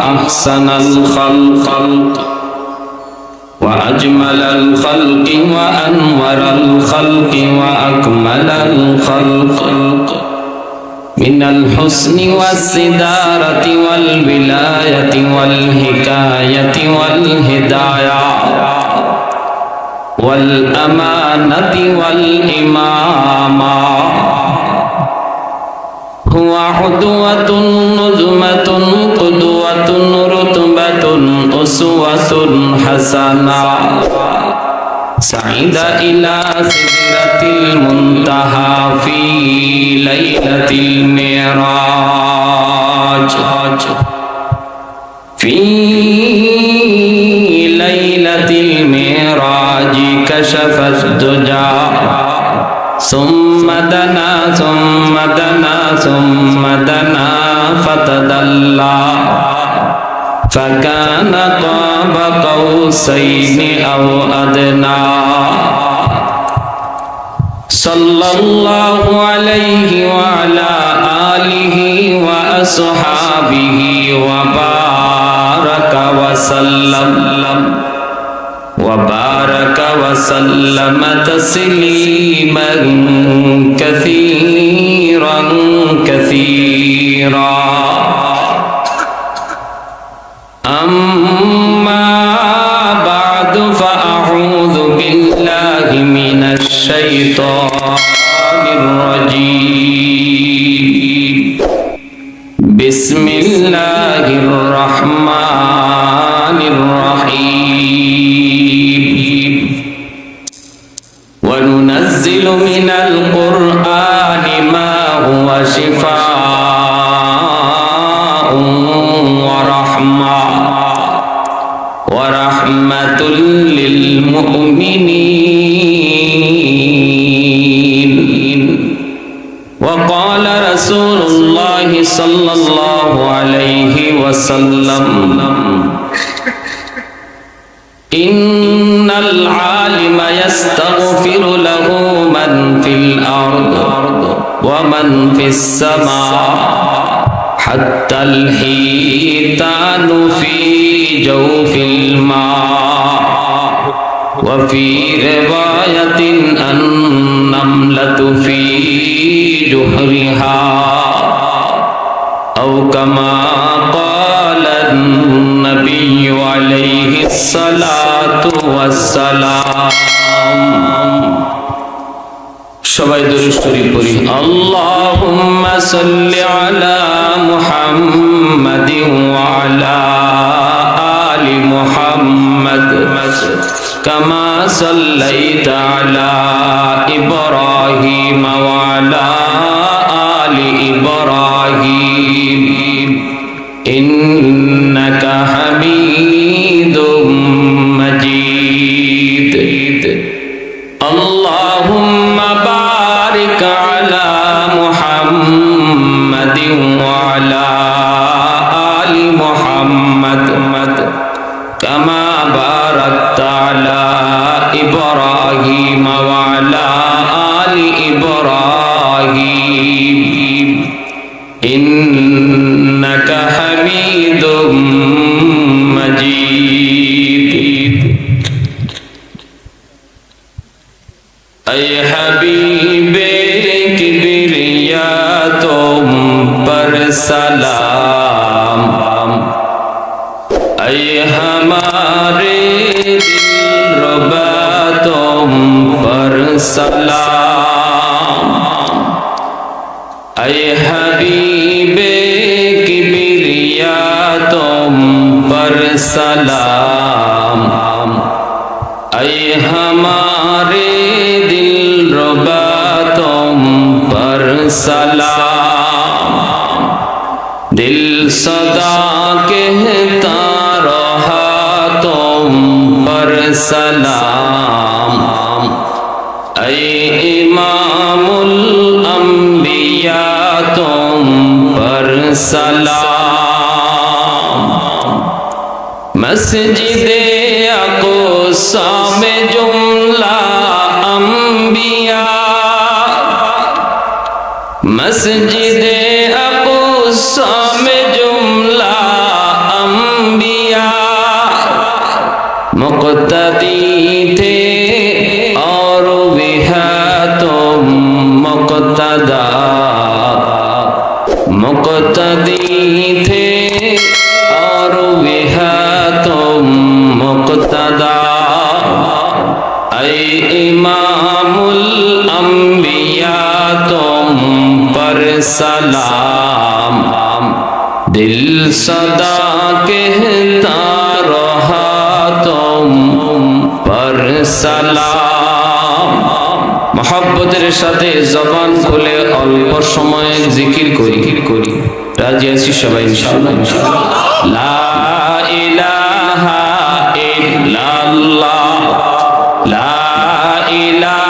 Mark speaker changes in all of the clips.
Speaker 1: وأحسن الخلق وأجمل الخلق وأنور الخلق وأكمل الخلق من الحسن والسدارة والولاية والحكاية والهداية والأمانة والإمامة. هو عدوة نزمة حسنة سعيد إلى سدرة المنتهى في ليلة المعراج. في ليلة المعراج كشف الدجى. ثم دنا ثم دنا ثم دنا فتدلى. فكان قاب قوسين أو أدنى صلى الله عليه وعلى آله وأصحابه وبارك وسلم وبارك وسلم تسليما كثيرا كثيرا وننزل من حتى الحيتان في جوف الماء وفي رواية النملة في جحرها أو كما قال النبي عليه الصلاة والسلام সবাই দরুশ্বরী পড়ি। আল্লাহুম্মা সাল্লি আলা মুহাম্মাদিন ওয়া আলা আলি মুহাম্মাদ। কামা সাল্লাইতা আলা ইব্রাহিম ওয়া আলা ইব্রাহিম। ইন্নাকা হামিদুম সালাম اے امام الانبیاء تم پر سلام مسجد اقصا میں جملہ انبیاء مسجد মুক্তদা মুক্তদি থে আর বিহা তুম মুক্তদা। আই ইমামুল আম্বিয়া তুম পর সালাম। দিল সদা কেহতা রহা তুম পর সালাম। মহাব্বতের সাথে জবান খুলে অল্প সময়ে জিকির করি। করি রাজি আছি সবাই, ইনশাআল্লাহ। লা লা ইলাহা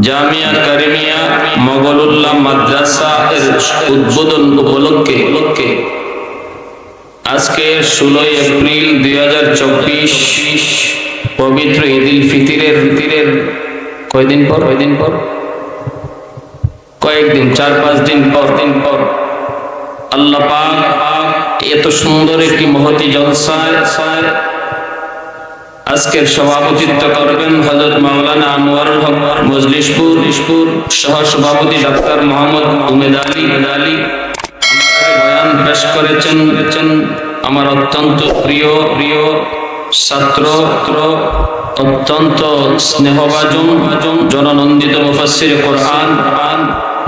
Speaker 1: জামিয়া কারিমিয়া মগলুল্লাহ মাদ্রাসা এর উদ্বোধন উপলক্ষে আজকে ষোলোই এপ্রিল দুই হাজার চব্বিশ পবিত্র ঈদুল ফিতিরের ফিতিরের কয়দিন পর? কয়দিন পর? কয়েকদিন, চার পাঁচ দিন পর দিন পর। আল্লাহ পাক এত সুন্দর একটি মহতি জলসায় আজকের সভাপতিত্ব করবেন হজরত মাওলানা আনোয়ারুল হক, মজলিশপুর ইশপুর সহ সভাপতি ডাক্তার মোহাম্মদ উমেদ আলী। আলী বয়ান পেশ করেছেন করেছেন আমার অত্যন্ত প্রিয় প্রিয় ছাত্র অত্যন্ত স্নেহভাজন জননন্দিত মুফাসসির কোরআন।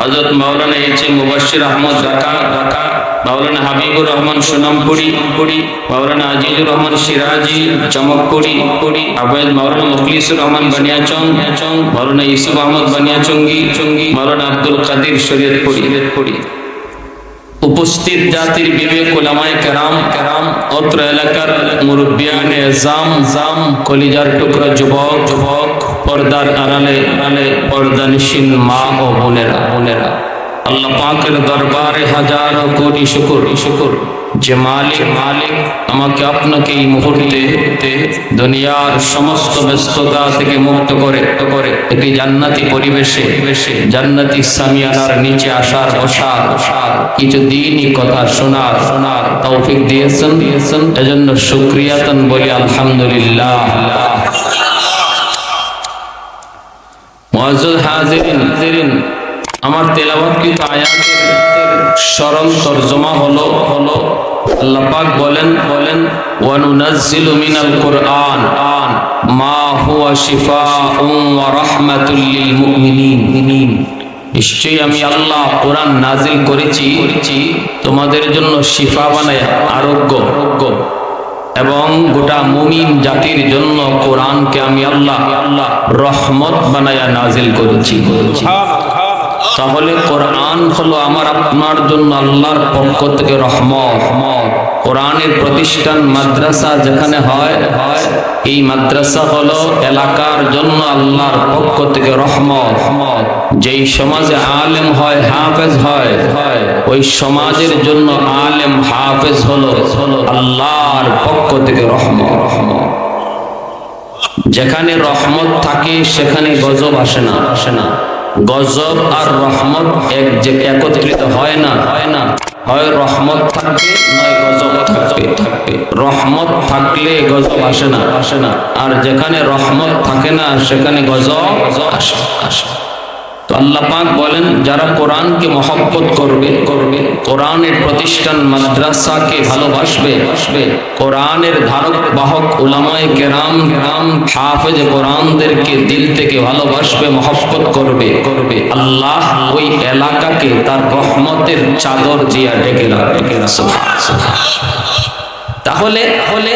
Speaker 1: হযরত মাওলানা এইচ এম মুবাশশির আহমদ ঢাকা ঢাকা। মাওলানা হাবিবুর রহমান সুনামপুরি পুরি মাওলানা আজিজুর রহমান সিরাজি, চমকপুরি পুরি আবেদ মাওলানা মুখলিসুর রহমান বানিয়াচং, মাওলানা ইউসুফ আহমদ বানিয়াচঙ্গি চঙ্গি মাওলানা আব্দুল কাদির শরীয়তপুরি। শরীয়তপুরি উপস্থিত জাতির বিবেক ওলামায়ে কেরাম কেরাম অত্র এলাকার মুরব্বিয়ান জাম জাম কলিজার টুকরা যুবক যুবক পর্দার আড়ালে আড়ালে, পর্দানিসীন মা ও বোনেরা বোনেরা। আল্লাহ পাকের দরবারে হাজারো কোটি শুকুর শুকুর। যে মালিক মালিক আমাকে আপনাকে এই মুহূর্তে দুনিয়ার সমস্ত ব্যস্ততা থেকে মুক্ত করে করে একটি জান্নাতি পরিবেশে, জান্নাতি সামিয়ানার নিচে আসার বসার বসার কিছু দিনই কথা শোনার শোনার তৌফিক দিয়েছেন। দিয়েছেন এজন্য শুক্রিয়াতন বলি আলহামদুলিল্লাহ। হাজিরিন হাজিরিন। আমার তেলাওয়াতকৃত আয়াতের সরল তরজমা হলো হলো, আল্লাহ বলেন বলেন, ওয়ানুনাজ্জিলু মিনাল কুরআন আন মা হুয়া শিফাউন ওয়া রাহমাতুল লিল মুমিনিন। নিশ্চয়ই আমি আল্লাহ কোরআন নাজিল করেছি, তোমাদের জন্য শিফা বানায় আরোগ্য এবং গোটা মুমিন জাতির জন্য কোরআনকে আমি আল্লাহ আল্লাহ রহমত বানায়া নাজিল করেছি। তাহলে কোরআন হলো আমার আপনার জন্য আল্লাহর পক্ষ থেকে রহমত। কোরআনের প্রতিষ্ঠান মাদ্রাসা যেখানে হয়, এই মাদ্রাসা হলো এলাকার জন্য আল্লাহর পক্ষ থেকে রহমত। যেই সমাজে আলেম হয়, হাফেজ হয়, ওই সমাজের জন্য আলেম, হাফেজ হলো আল্লাহর পক্ষ থেকে রহমত। রহমত যেখানে রহমত থাকে, সেখানে গজব আসে না আসে না। গজব আর রহমত এক যে একত্রিত হয় না হয় না। হয় রহমত থাকবে, নয় গজব থাকবে। থাকবে রহমত থাকলে গজব আসে না আসে না। আর যেখানে রহমত থাকে না, সেখানে গজব আসে আসে। তো আল্লাহ পাক বলেন, যারা কোরআনকে মহব্বত করবে করবে, কোরআনের প্রতিষ্ঠান মাদ্রাসাকে ভালোবাসবে বাসবে কোরআনের ধারক, বাহক, উলামায়ে কেরাম কেরাম, হাফেজ কোরআনদেরকে দিল থেকে ভালোবাসবে, মহব্বত করবে করবে। আল্লাহ ওই এলাকাকে তার রহমতের চাদর দিয়া ডেকে রাখবে। তাহলে তাহলে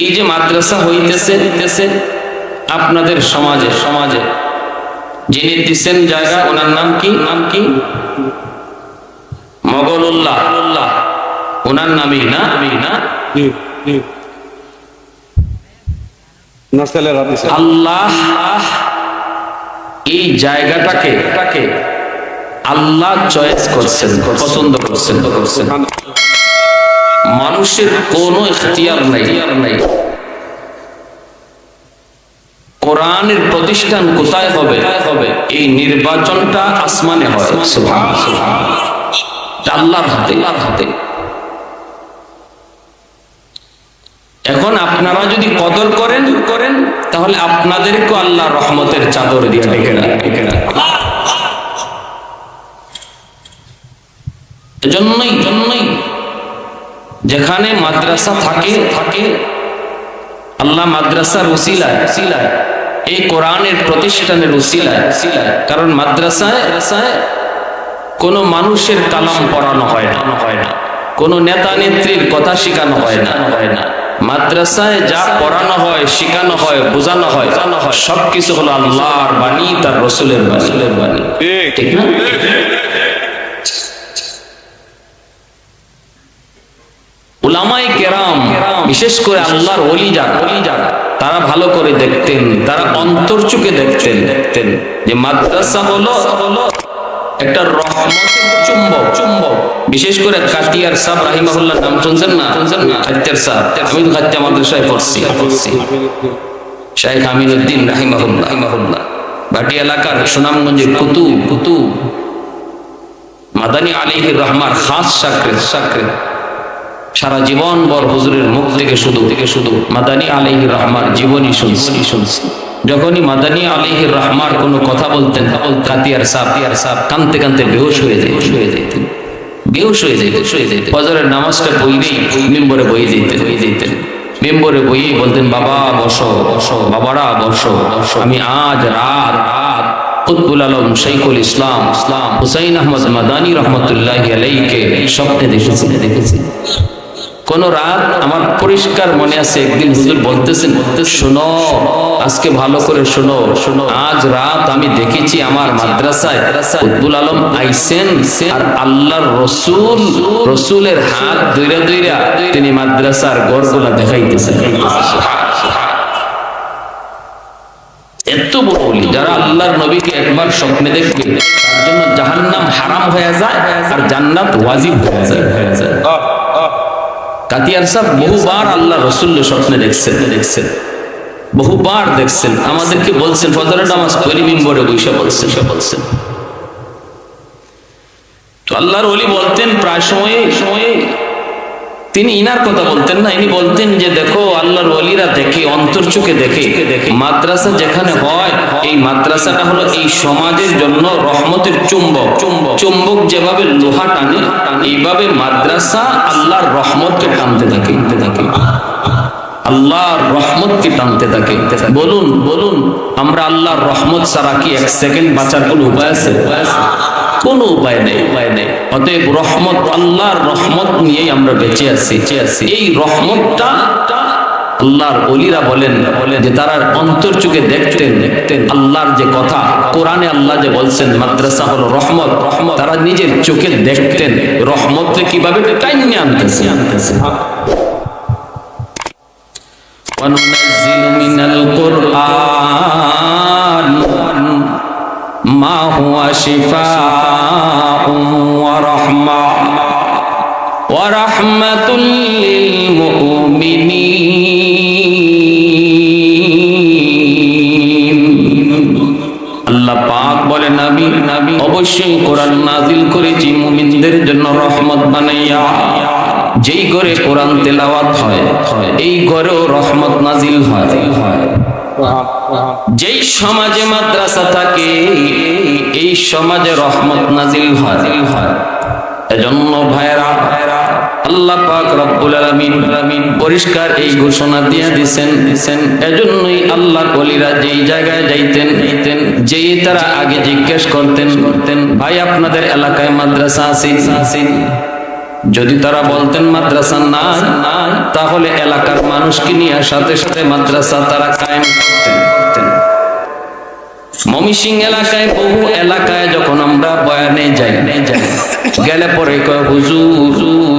Speaker 1: এই যে মাদ্রাসা হইতেছে, আপনাদের সমাজে সমাজে যিনি দিচ্ছেন জায়গা ওনার নাম কি? নাম কি? মগলুল্লাহ। উল্লাহ ওনার নামই না? আমি না? আল্লাহ এই জায়গাটাকে তাকে আল্লাহ চয়েস করছেন পছন্দ করছেন। করছেন। মানুষের কোনো ইখতিয়ার নাই। নাই। কোরআনের প্রতিষ্ঠান কোথায় হবে? হবে এই নির্বাচনটা আসমানে হয়। আল্লাহর হাতে। হাতে। এখন আপনারা যদি কদর করেন করেন তাহলে আপনাদেরকে আল্লাহ রহমতের চাদর দিয়ে এজন্যই জন্যই যেখানে মাদ্রাসা থাকে থাকে আল্লাহ মাদ্রাসার উসিলায় এই কোরআনের প্রতিষ্ঠানের উসিলায়। কারণ মাদ্রাসায় কোনো মানুষের কালাম পড়ানো হয় না। হয় না কোনো নেতা নেত্রীর কথা শেখানো হয় না। হয় না মাদ্রাসায় যা পড়ানো হয় শেখানো হয় বোঝানো হয় জানো হয় সবকিছু হলো আল্লাহর বাণী তার রসুলের রসুলের বাণী।
Speaker 2: ঠিক।
Speaker 1: ঠিক না? উলামাই কেরাম বিশেষ করে আল্লাহর অলি যারা অলি যারা তারা ভালো করে দেখতেন তারা অন্তর চোখে দেখতেন দেখতেন। যে মাদ্রাসা হলো হলো একটা রহমতের চুম্বক চুম্বক। বিশেষ করে কাতিয়ার সাহ রাহিমাহুল্লাহ নাম শুনছেন না? শুনছেন না। সাহ। আমি মাদ্রাসায় পড়ছি। পড়ছি। শাহেখ আমিনুদ্দিন রাহিমাহুল্লাহ। রাহিমাহুল্লাহ। ভাটি এলাকার সুনামগঞ্জের কুতুব। কুতুব। মাদানী আলিহির রহমার খাস সাকরে সাকরে সারা জীবন বর হুজুরের মুখ থেকে শুধু থেকে শুধু মাদানী আলিহির রহমার জীবনী শুনছি। শুনছি। যখনই মাদানী আলিহির রহমার কোনো কথা বলতেন কাতিয়ার সাপ তিয়ার সাপ কানতে কানতে বেহুশ হয়ে যেত। হয়ে যেতেন বেহুশ হয়ে যেত। হয়ে যেত। ফজরের নামাজটা বইলেই মেম্বরে বই যেতেন বই যেতেন মেম্বরে বই বলতেন বাবা বসো বসো বাবারা বসো বসো। আমি আজ রাত রাত কুতবুল আলম শৈখুল ইসলাম ইসলাম। হুসাইন আহমদ মাদানী রহমতুল্লাহ আলাইকে স্বপ্নে দেখেছি। দেখেছি। কোন রাত আমার পরিষ্কার মনে আছে, একদিন হুজুর বলতেছেন বলতে শোনো, আজকে ভালো করে শোনো শোনো, আজ রাত আমি দেখেছি আমার মাদ্রাসায় কুতবুল আলম আইসেন আর আল্লাহর রসুল, রসুলের হাত দইরা দইরা তিনি মাদ্রাসার গড়গুলা দেখাইতেছেন। এত বড় বলি যারা আল্লাহর নবীকে একবার স্বপ্নে দেখবে, তার জন্য জাহান্নাম হারাম হয়ে যায় আর জান্নাত ওয়াজিব হয়ে যায়। কাতিয়ার সাহ বহুবার আল্লাহ রসুল্ল স্বপ্নে দেখছেন। দেখছেন। বহুবার দেখছেন। আমাদেরকে বলছেন, ফজরের নামাজ পরিবিম্বরে বৈশা বলছেন, সে বলছেন। তো আল্লাহর অলি বলতেন, প্রায় সময়ে সময়ে তিনি ইনার কথা বলতেন না, ইনি বলতেন যে দেখো, আল্লাহর ওলিরা দেখে, অন্তর চোখে দেখে দেখে মাদ্রাসা যেখানে হয়, এই মাদ্রাসাটা হলো এই সমাজের জন্য রহমতের চুম্বক। চুম্বক চুম্বক যেভাবে লোহা টানে, এইভাবে মাদ্রাসা আল্লাহর রহমতকে টানতে থাকে থাকে। আল্লাহর রহমতকে টানতে থাকে। বলুন বলুন, আমরা আল্লাহর রহমত ছাড়া কি এক সেকেন্ড বাঁচার কোনো উপায় আছে? কোনো উপায় নেই উপায় নেই অতএব রহমত আল্লাহর রহমত নিয়েই আমরা বেঁচে আছি বেঁচে আছি এই রহমতটা আল্লাহর অলিরা বলেন বলেন যে তারা অন্তর চোখে দেখতেন দেখতেন আল্লাহর যে কথা কোরআনে আল্লাহ যে বলছেন মাদ্রাসা হলো রহমত রহমত তারা নিজের চোখে দেখতেন রহমতকে কিভাবে টাইনে আনতেছে আনতেছে وننزل من القرآن মা হুয়া শিফা ওয়া রাহমা আল্লাহ পাক বলে, নবী নবী, অবশ্যই কোরআন নাজিল করেছি, মুমিনদের জন্য রহমত বানাইয়া। যেই ঘরে কোরআন তেলাওয়াত হয়, এই ঘরেও রহমত নাজিল হয়। যেই সমাজে মাদ্রাসা থাকে, এই সমাজে রহমত নাজিল হয়। এজন্য ভাইরা আল্লাহ পাক রব্বুল আলামিন আলামিন পরিষ্কার এই ঘোষণা দিয়ে দিছেন। দিছেন এজন্যই আল্লাহ কলিরা যেই জায়গায় যাইতেন যাইতেন যেই তারা আগে জিজ্ঞেস করতেন করতেন ভাই আপনাদের এলাকায় মাদ্রাসা আছে আছে? যদি তারা বলতেন মাদ্রাসা না তাহলে এলাকার মানুষকে নিয়ে সাথে সাথে মাদ্রাসা তারা কায়েম করতেন মমিসিং এলাকায়, বহু এলাকায় যখন আমরা বয়ানে যাই যাই গেলে পরে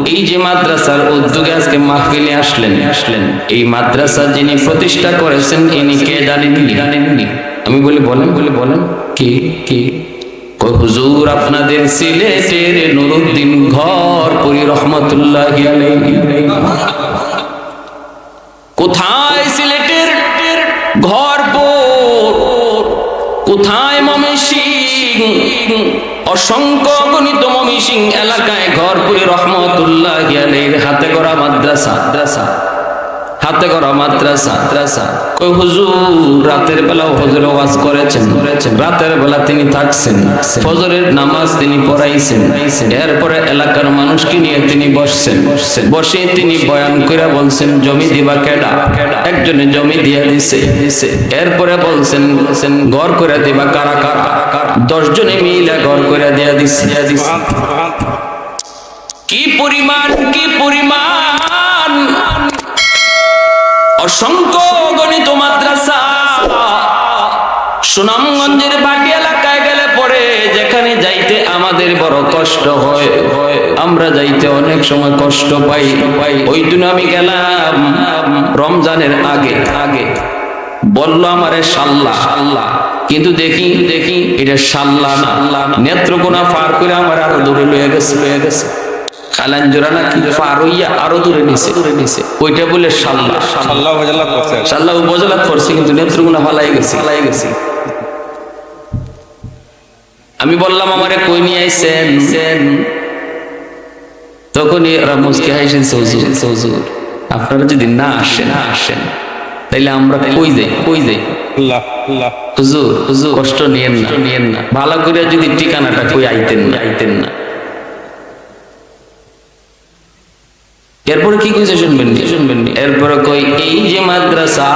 Speaker 1: এই যে মাদ্রাসার উদ্যোগে আজকে মাহফিলে আসলেন আসলেন। এই মাদ্রাসা যিনি প্রতিষ্ঠা করেছেন, ইনি কে জানেননি জানেননি আমি বলি, বলেন বলি, বলেন। কে কে? হুজুর আপনাদের সিলেটের নুরুদ্দিন ঘর পুরি রহমতুল্লাহ কোথায় সিলেটের ঘর কোথায় মমিসিং অসংখ্য গণিত মমিসিং এলাকায় ঘরপুরে রহমতুল্লাহ গিয়ালের হাতে করা মাদ্রাসা মাদ্রাসা। হাতে করা মাদ্রাসা। মাদ্রাসা কই হুজুর, রাতের বেলা হজুর ওয়াজ করেছেন। করেছেন রাতের বেলা তিনি থাকছেন। ফজরের নামাজ তিনি পড়াইছেন। এরপরে এলাকার মানুষকে নিয়ে তিনি বসছেন। বসে তিনি বয়ান করে বলছেন, জমি দিবা কেডা? একজনে জমি দিয়ে দিছে। দিছে এরপরে বলছেন বলছেন, ঘর করে দিবা কারা কারা? দশ জনে মিলে ঘর করে দিয়া দিছে। কি পরিমাণ কি পরিমাণ? অসংখ্য গণিত মাদ্রাসা। সুনামগঞ্জের বাটি এলাকায় গেলে পরে যেখানে যাইতে আমাদের বড় কষ্ট হয়। হয় আমরা যাইতে অনেক সময় কষ্ট পাই। পাই ওই দিন আমি গেলাম রমজানের আগে। আগে বলল আমারে সাল্লা সাল্লা কিন্তু দেখি দেখি এটা সাল্লা না। নেত্রকোনা পার করে আমার আরও দূরে লয়ে গেছে লয়ে গেছে। খালান জোড়া না কি পার আরও দূরে নিছে। দূরে নিছে। ওইটা বলে সাল্লা।
Speaker 2: আল্লাহ ভজাল্লাহ করছে।
Speaker 1: সাল্লা উপজেলা করছে কিন্তু নেত্রকোনা ফালাই গেছে। ফালাই গেছে। আমি বললাম আমারে কই নিয়ে আইছেন? তখনই ওরা মুসকে হাইছেন সৌজুর সৌজুর আপনারা যদি না আসেন না আসেন। তাইলে আমরা কই যাই কই যাই? হুজুর হুজুর কষ্ট নিয়েন না। নিয়েন না। ভালো করে যদি ঠিকানাটা কই আইতেন না। আইতেন না। এরপরে কি কইছে শুনবেন নি? শুনবেন এরপরে কই এই যে মাদ্রাসা,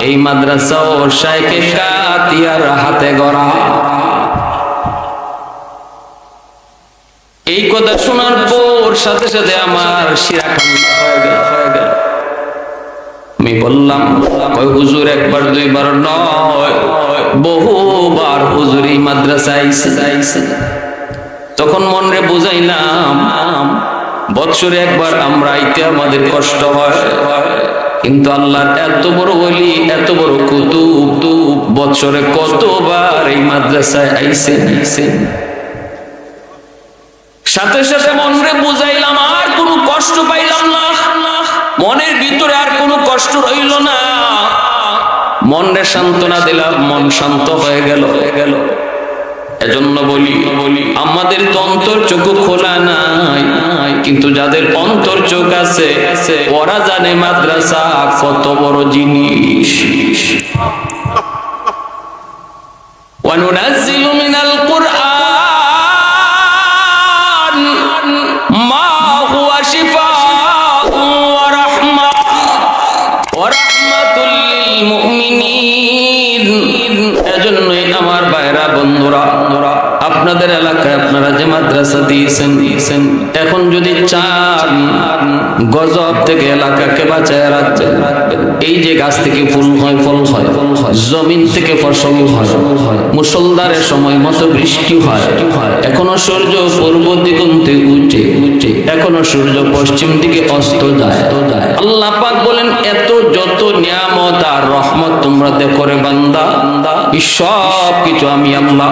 Speaker 1: এই মাদ্রাসা ও শাইখে কাতিয়ার হাতে গড়া। এই কথা শোনার পর সাথে সাথে আমার শিরা হয়ে গেল হয়ে গেল। আমি বললাম, কয়, হুজুর, একবার দুইবার নয়, বহুবার হুজুর এই মাদ্রাসা আইসে আইসে তখন মনরে বুঝাইলাম বৎসরে একবার আমরা আইতে আমাদের কষ্ট হয়। কিন্তু আল্লাহর এত বড় বলি এত বড় কুতুব তুব বৎসরে কতবার এই মাদ্রাসায় আইসে আইসে সাথে সাথে মনরে বুঝাইলাম, আর কোনো কষ্ট পাইলাম না। মনের ভিতরে আর কোনো কষ্ট রইল না। মনরে সান্ত্বনা দিলাম, মন শান্ত হয়ে গেল হয়ে গেল। এজন্য বলি, আমাদের তো অন্তর চোখ খোলা নাই কিন্তু যাদের অন্তর চোখ আছে ওরা জানে মাদ্রাসা কত বড় জিনিস। ওয়ানুনাজি মাদ্রাসা দিয়েছেন। এখন যদি চান গজব থেকে এলাকাকে বাঁচায় রাখবেন এই যে গাছ থেকে ফুল হয়, ফল হয়, জমিন থেকে ফসল হয় মুসলধারের সময় মতো বৃষ্টি হয়। এখনও সূর্য পূর্ব দিগন্তে উঠে, এখনও সূর্য পশ্চিম দিকে অস্ত যায়। আল্লাহ পাক বলেন, এত যত নিয়ামত আর রহমত তোমরা দেখো রে বান্দা সব কিছু আমি আল্লাহ,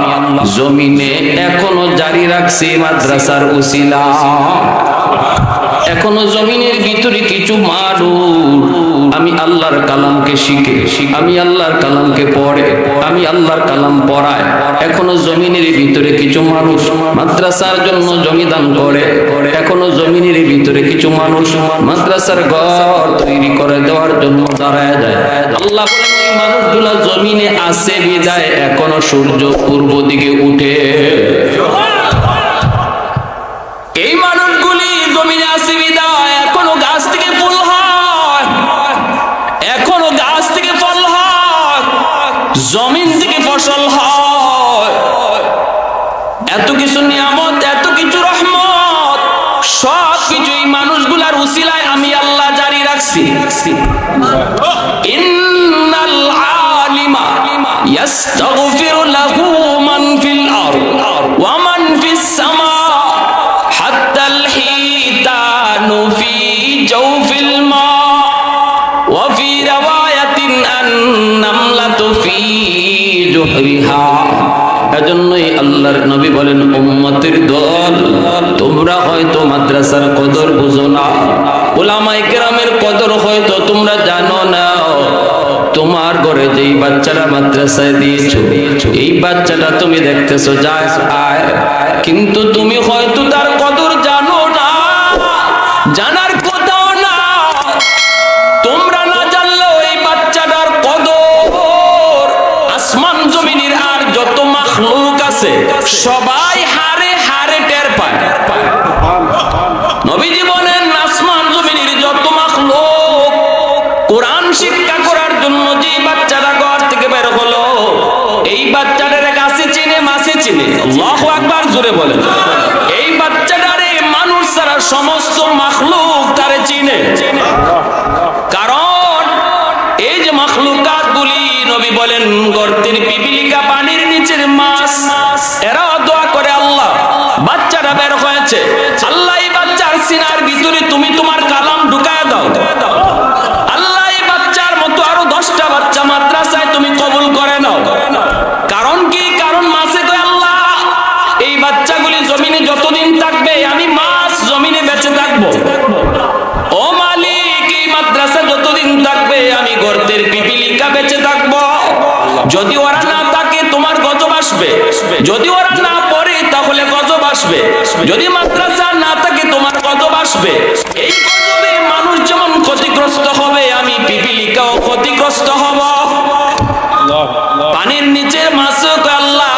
Speaker 1: জমিনে এখনও জারি রাখছি মাদ্রাসার উসিলা। এখনও জমিনের ভিতরে কিছু মানুষ আমি আল্লাহর কালামকে শিখে, আমি আল্লাহর কালামকে পড়ে, আমি আল্লাহর কালাম পড়ায়। এখনও জমিনের ভিতরে কিছু মানুষ মাদ্রাসার জন্য জমি দান করে। এখনও জমিনের ভিতরে কিছু মানুষ মাদ্রাসার ঘর তৈরি করে দেওয়ার জন্য দাঁড়ায় যায়। আল্লাহ মানুষগুলো জমিনে আছে, বিদায়। এখনও সূর্য পূর্ব দিকে উঠে। রাখছি ইন্নাল আলিমা ইস্তাগফিরু লাহু মান ফিল আরদ ওয়া মান ফিস সামা হাত্তা আল হিতানু ফি জাওফিল মা ওয়া ফি রাওয়ায়াতিন আন-নামলাতু ফি জুহরিহা আল্লাহর নবী বলেন, উম্মতের দল, তোমরা হয়তো মাদ্রাসার কদর বুঝো না। কেরামের কদর হয়তো তোমরা জানো না। তোমার ঘরে যেই বাচ্চারা মাদ্রাসায় দিয়েছ, এই বাচ্চাটা তুমি দেখতেছো যায় আয়। কিন্তু তুমি হয়তো তার কদর জানো না, জানার কোথাও না। তোমরা না জানলেও এই বাচ্চাটার কদর। আসমান জমিনের আর যত মাখলুক আছে, সবাই জোরে বলেন এই বাচ্চাটারে মানুষ ছাড়া সমস্ত মাখলুক তারে চিনে। কারণ এই যে মখলুকাত গুলি নবী বলেন, গর্তের পিপিলিকা পানির নিচের মাছ এরাও দোয়া করে আল্লাহ, বাচ্চাটা বের হয়েছে। আল্লাহ এই বাচ্চার সিনার ভিতরে তুমি তোমার কালাম ঢুকায় দাও। যদি ওরা না পড়ে, তাহলে গজব আসবে। যদি মাদ্রাসা না থাকে, তোমার গজব আসবে। এই গজবে মানুষ যেমন ক্ষতিগ্রস্ত হবে, আমি পিপিলিকাও ক্ষতিগ্রস্ত হব। পানির নিচে মাসুক আল্লাহ,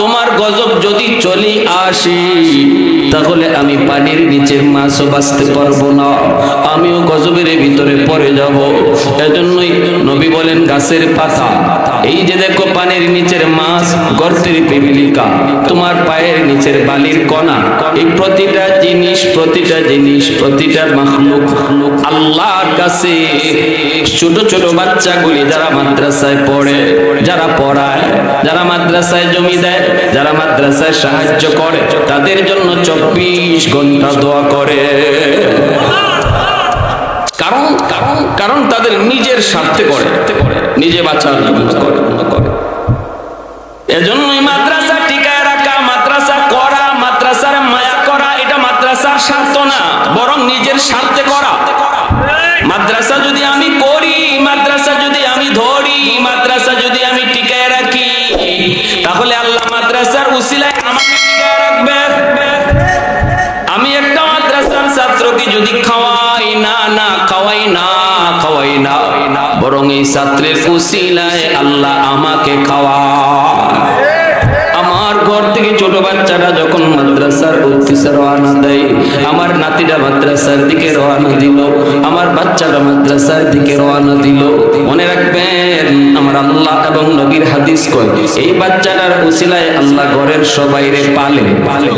Speaker 1: তোমার গজব যদি চলি আসি। তাহলে আমি পানির নিচের মাছও বাঁচতে পারব না। আমিও গজবের ভিতরে পড়ে যাব। এজন্যই নবী বলেন, গাছের পাতা, এই যে দেখো পানির নিচের মাছ, গর্তের পিপিলিকা, তোমার পায়ের নিচের বালির কণা, এই প্রতিটা জিনিস প্রতিটা জিনিস, প্রতিটা মাখলুক, আল্লাহর কাছে ছোট ছোট বাচ্চাগুলি যারা মাদ্রাসায় পড়ে, যারা পড়ায়, যারা মাদ্রাসায় জমি দেয়, যারা মাদ্রাসায় সাহায্য করে, তাদের জন্য চব্বিশ ঘণ্টা দোয়া করে। কারণ কারণ কারণ তাদের নিজের স্বার্থে করে। নিজে বাঁচার করে করে। এজন্যই মাদ্রাসা টিকায় রাখা, মাদ্রাসা করা, মাদ্রাসার মায়া করা, এটা মাদ্রাসার স্বার্থ না, বরং নিজের স্বার্থে করা। মাদ্রাসা যদি খাওয়াই না। বরং এই ছাত্রের উসিলায় আল্লাহ আমাকে খাওয়ায়। আমার ঘর থেকে ছোট বাচ্চারা যখন মাদ্রাসার উদ্দেশ্যে রওনা দেয়, আমার নাতিরা মাদ্রাসার দিকে রওনা দিল, আমার বাচ্চারা মাদ্রাসার দিকে রওনা দিল। মনে রাখবেন, আমার আল্লাহ এবং নবীর হাদিস কয়, এই বাচ্চাটার উসিলায় আল্লাহ ঘরের সবাইরে পালে পালে।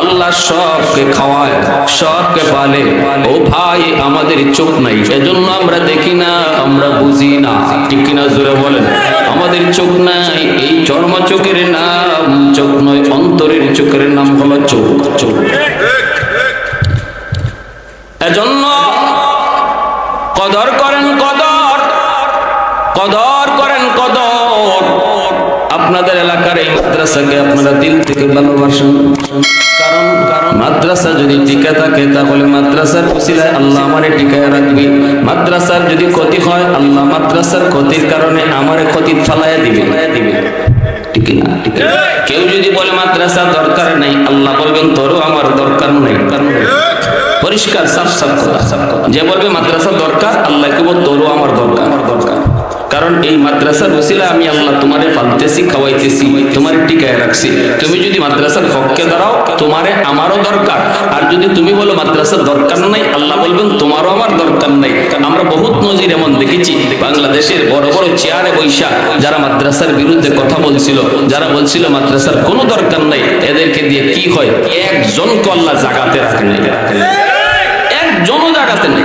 Speaker 1: আল্লাহ সবকে খাওয়ায়, সবকে পালে। ও ভাই, আমাদের চোখ নাই। এজন্য আমরা দেখি না, আমরা বুঝি না। ঠিক কিনা জোরে বলেন? আমাদের চোখ নাই। এই চর্ম চোখের নাম চোখ নয়, অন্তরের চোখের নাম হলো চোখ। চোখ। এজন্য কদর করেন কদর কদর করেন কদর। আপনাদের এলাকার এই মাদ্রাসাকে আপনারা দিল থেকে ভালোবাসেন। মাদ্রাসা যদি টিকা থাকে, তাহলে মাদ্রাসার উসিলায় আল্লাহ আমারে টিকায় রাখবে। মাদ্রাসার যদি ক্ষতি হয়, আল্লাহ মাদ্রাসার ক্ষতির কারণে আমারে ক্ষতি ফালাইয়া দিবে। দিবে কেউ যদি বলে, মাদ্রাসা দরকার নাই আল্লাহ বলবেন, তোরও আমার দরকার নাই। পরিষ্কার যে বলবে, মাদ্রাসা দরকার আল্লাহ কেবল তোরও আমার দরকার আমার দরকার। কারণ এই মাদ্রাসার ওসিলা আমি আল্লাহ তোমারে পালতেছি খাওয়াইতেছি, তোমার টিকায় রাখছি। তুমি যদি মাদ্রাসার পক্ষে দাঁড়াও, তোমারে আমারও দরকার। আর যদি তুমি বলো মাদ্রাসার দরকার নাই, আল্লাহ বলবেন, তোমারও আমার দরকার নাই। আমরা বহুত নজির এমন দেখেছি, বাংলাদেশের বড় বড় চেয়ারে বৈশা, যারা মাদ্রাসার বিরুদ্ধে কথা বলছিল, যারা বলছিল মাদ্রাসার কোনো দরকার নাই, এদেরকে দিয়ে কি হয়? একজনকে আল্লাহ জাগাতে রাখেন একজনও জাগাতে নেই।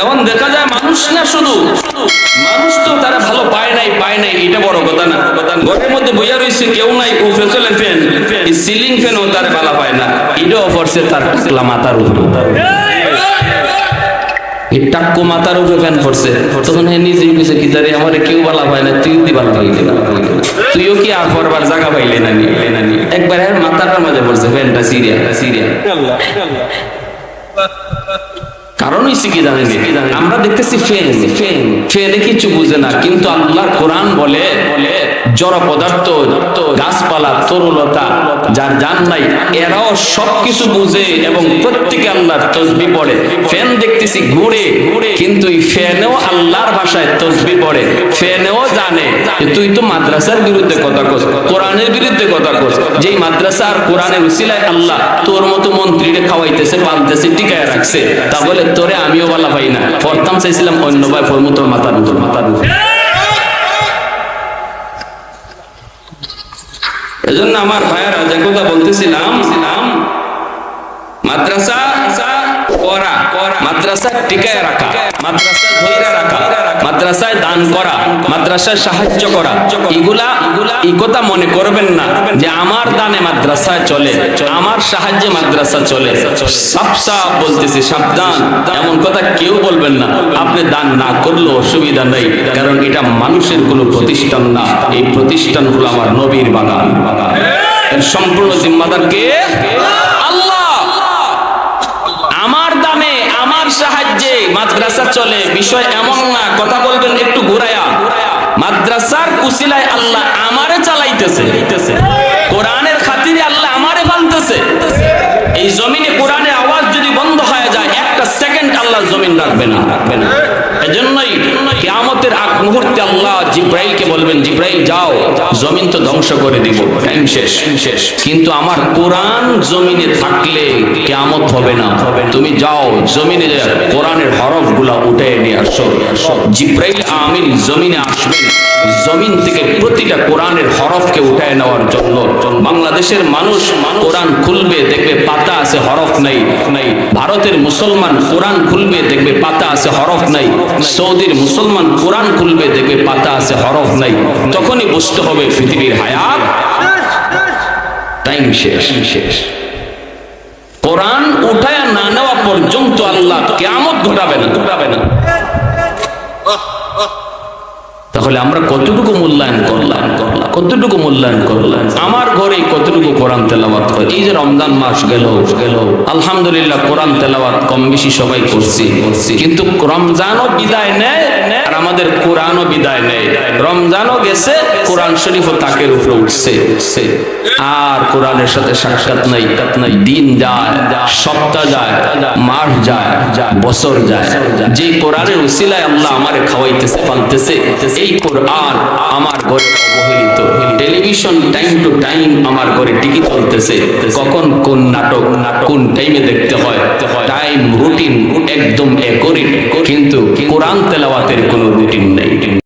Speaker 1: এখন দেখা যায় মানুষ না শুধু, মানুষ তো তারা ভালো পায় নাই পায় নাই, এটা বড় কথা না। ঘরের মধ্যে বইয়া রয়েছে কেউ নাই ও ফেসলে ফ্যান সিলিং ফ্যান ও তার ভালো পায় না। এটাও পড়ছে তার টাকলা মাথার উপর। এই টাক্কু মাথার উপরে ফ্যান পড়ছে। তখন হে নিজেই কইছে, কি জানি আমার কেউ ভালো পায় না তুই দি ভালো পাইলি? না তুইও কি আর পরবার জায়গা পাইলে না নি? একবার মাথাটার মাঝে পড়ছে, ফ্যানটা সিরিয়া সিরিয়া
Speaker 2: আল্লাহ আল্লাহ
Speaker 1: কারণ হইছে কি জানেন? আমরা দেখতেছি ফেন। ফেন ফেনে কিছু বুঝে না, কিন্তু আল্লাহর কোরআন বলে বলে জড় পদার্থ, গাছপালা যার নাই, এরাও সবকিছু বুঝে এবং প্রত্যেকে আল্লাহর তসবি পড়ে। ফ্যান দেখতেছি ঘুরে, কিন্তু এই ফ্যানেও আল্লাহর ভাষায় তসবি পড়ে ফ্যানেও জানে তুই তো মাদ্রাসার বিরুদ্ধে কথা কস, কোরআনের বিরুদ্ধে কথা যেই মাদ্রাসা আর কোরআনের উসিলায় আল্লাহ তোর মতো মন্ত্রীরে খাওয়াইতেছে, পালতেছে, টিকায় রাখছে, তা বলে তোরে আমিও বলা পাই না। প্রথম চাইছিলাম অন্য ভাই ফর্মু তোর মাতার মতো মাতার মতো এজন্য আমার ভাইয়ারা যে কথা বলতেছিলাম, মাদ্রাসা মাদ্রাসা টিকায় রাখা মাদ্রাসা ধৈর্য রাখা, মাদ্রাসায় দান করা, মাদ্রাসায় সাহায্য করা, এগুলা এই কথা মনে করবেন না যে আমার দানে মাদ্রাসায় চলে, আমার সাহায্যে মাদ্রাসা চলে। সাপ সাপ বলতেছি, সাবধান, এমন কথা কেউ বলবেন না। আপনি দান না করলেও অসুবিধা নেই, কারণ এটা মানুষের কোনো প্রতিষ্ঠান না। এই প্রতিষ্ঠান হলো আমার নবীর বাগান। সম্পূর্ণ জিম্মাদার কে আল্লাহ আমার দামে আমার সাহায্যে মাদ্রাসা চলে, বিষয় এমন না, কথা বলবেন একটু ঘুরায়া। মাদ্রাসার কুশিলায় আল্লাহ আমারে চালাইতেছে। কোরআনের খাতিরে আল্লাহ আমারে বানতেছে। এই জমিনে কোরআনে আওয়াজ সেকেন্ড আল্লাহ জমিন রাখবে না রাখবে না। এজন্যই কিয়ামতের আগ মুহূর্তে আল্লাহ জিব্রাইলকে বলবেন, জিব্রাইল, যাও, জমিন তো ধ্বংস করে দিব টাইম শেষ শেষ। কিন্তু আমার কোরআন জমিনে থাকলে কিয়ামত হবে না। হবে তুমি যাও, জমিনে কোরআনের হরফগুলা উঠে নিয়ে আসো। জিব্রাইল আমিন জমিনে আসবেন জমিন থেকে প্রতিটা কোরআনের হরফকে উঠায় নেওয়ার জন্য বাংলাদেশের মানুষ কোরআন খুলবে, দেখবে পাতা আছে, হরফ নাই নাই। ভারতের মুসলমান কোরআন খুলবে, দেখবে পাতা আছে, হরফ নাই। সৌদির মুসলমান কোরআন খুলবে, দেখবে পাতা আছে, হরফ নাই। তখনই বুঝতে হবে পৃথিবীর হায়াত। টাইম শেষ। শেষ কোরআন উঠায় না নেওয়া পর্যন্ত আল্লাহ কেমন ঘটাবে না। ঘটাবে না। তাহলে আমরা কতটুকু মূল্যায়ন করলাম? করলাম কতটুকু মূল্যায়ন করলাম? আমার ঘরে কতটুকু কোরআন তেলাওয়াত করে এই যে রমজান মাস গেল গেল। আলহামদুলিল্লাহ কোরআন তেলাওয়াত কম বেশি সবাই করছি করছি। কিন্তু রমজানও বিদায় নেয় আমাদের কোরআনও বিদায় নেয়। রমজানও গেছে, কোরআন শরীফও তাকের উপরে উঠছে। আর কোরআনের সাথে সাক্ষাৎ নাই নাই দিন যায়, সপ্তাহ যায়, মাস যায়, বছর যায়। যে কোরআনের উসিলায় আল্লাহ আমারে খাওয়াইতেছে পালতেছে এই কোরআন আমার ঘরে অবহেলিত। টেলিভিশন টাইম টু টাইম আমার ঘরে টিকি চলতেছে। কখন কোন নাটক, কোন টাইমে দেখতে হয় টাইম রুটিন একদম একরিট কিন্তু কোরআন তেলাওয়াতের কোনো কোনোদিন নেই।